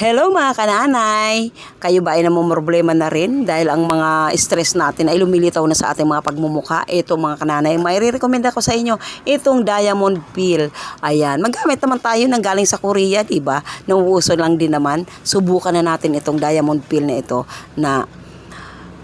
Hello mga kananay! Kayo ba ay namumroblema na rin dahil ang mga stress natin ay lumilitaw na sa ating mga pagmumuka? Ito mga kananay, may recommend ako sa inyo itong Diamond Peel. Ayan, magamit naman tayo ng galing sa Korea, di ba? Nauuso lang din naman. Subukan na natin itong Diamond Peel na ito na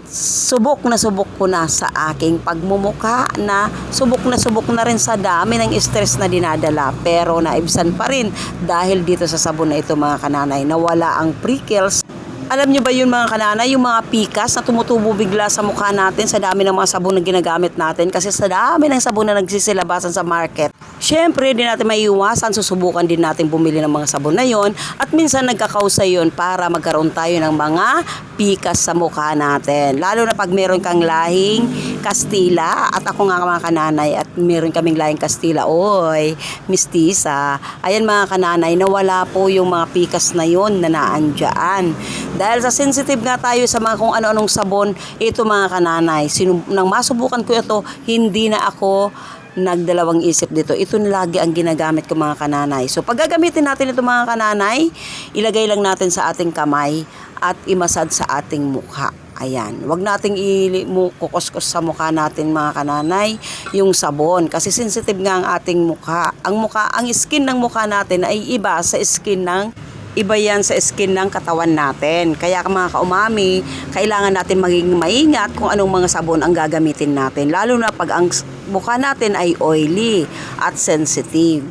subok na subok ko na sa aking pagmumuka na subok na subok na rin sa dami ng stress na dinadala pero naibsan pa rin dahil dito sa sabon na ito mga kananay nawala ang prickles alam nyo ba yun mga kananay, yung mga pikas na tumutubo bigla sa mukha natin sa dami ng mga sabon na ginagamit natin kasi sa dami ng sabon na nagsisilabasan sa market. Siyempre, di natin maiiwasan, susubukan din natin bumili ng mga sabon na yon at minsan nagkakausa yon para magkaroon tayo ng mga pikas sa mukha natin. Lalo na pag meron kang lahing Kastila at ako nga mga kananay at meron kaming lahing Kastila. Oy, mistisa. Ayan mga kananay, nawala po yung mga pikas na yon na naandyan. Dahil sa sensitive nga tayo sa mga kung ano-anong sabon, ito mga kananay, sinu- nang masubukan ko ito, hindi na ako nagdalawang isip dito. Ito lagi ang ginagamit ko mga kananay. So pag gagamitin natin ito mga kananay, ilagay lang natin sa ating kamay at imasad sa ating mukha. Ayan, wag nating i-kukuskos sa mukha natin mga kananay yung sabon kasi sensitive nga ang ating mukha. Ang mukha, ang skin ng mukha natin ay iba sa skin ng iba yan sa skin ng katawan natin. Kaya mga kaumami, kailangan natin maging maingat kung anong mga sabon ang gagamitin natin. Lalo na pag ang mukha natin ay oily at sensitive.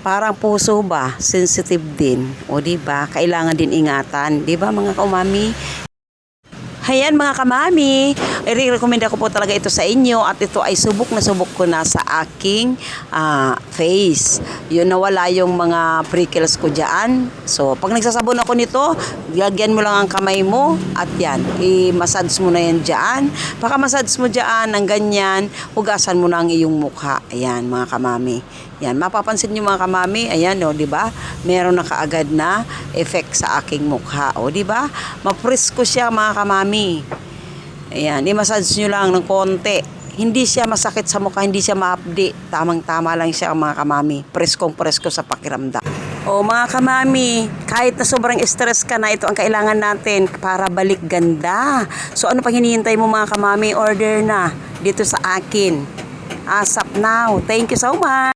Parang puso ba, sensitive din. O di ba? Kailangan din ingatan, di ba mga kaumami? Ayan mga kamami, i-recommend ko po talaga ito sa inyo at ito ay subok na subok ko na sa aking ah, face. Yun nawala yung mga prickles ko dyan. So pag nagsasabon ako nito, lagyan mo lang ang kamay mo at yan, i-massage mo na yan dyan. Paka massage mo dyan ng ganyan, hugasan mo na ang iyong mukha. Ayan mga kamami. Yan, mapapansin niyo mga kamami, ayan o, di ba? Meron na kaagad na effect sa aking mukha, o, di ba? Mapresko siya mga kamami. Ayan, i-massage nyo lang ng konti. Hindi siya masakit sa mukha, hindi siya maapdi. Tamang-tama lang siya mga kamami. Preskong presko sa pakiramdam. O mga kamami, kahit na sobrang stress ka na, ito ang kailangan natin para balik ganda. So ano pang hinihintay mo mga kamami? Order na dito sa akin. ASAP now. Thank you so much.